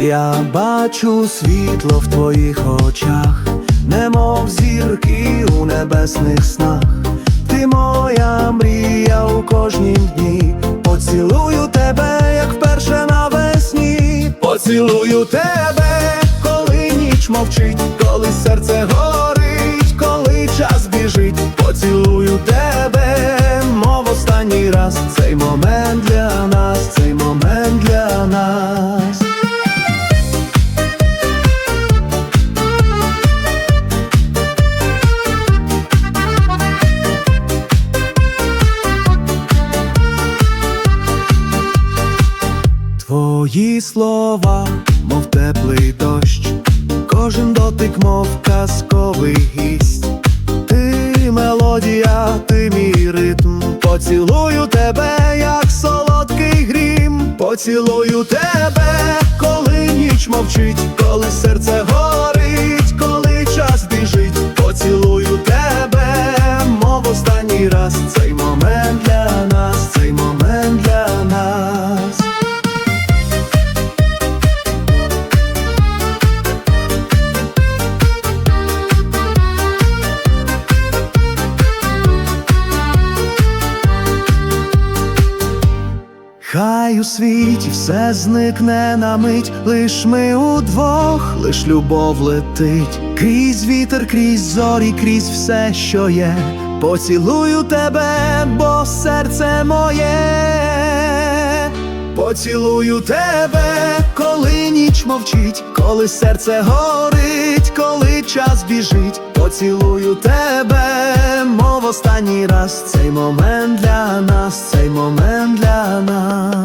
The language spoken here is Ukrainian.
Я бачу світло в твоїх очах, немов зірки у небесних снах. Ти моя мрія у кожнім дні. Поцілую тебе, як вперше навесні. Поцілую тебе, ніч мовчить, коли серце горить, коли час біжить. Поцілую тебе, мов останній раз. Цей момент для нас, цей момент для нас. Твої слова, мов теплий тебе, як солодкий грім. Поцілую тебе, коли ніч мовчить, Хай у світі все зникне на мить, лиш ми удвох, лиш любов летить, крізь вітер, крізь зорі, крізь все, що є. Поцілую тебе, бо серце моє. Поцілую тебе, коли ніч мовчить, коли серце горить, коли час біжить. Поцілую тебе, мов останній раз. Цей момент для нас, момент для нас.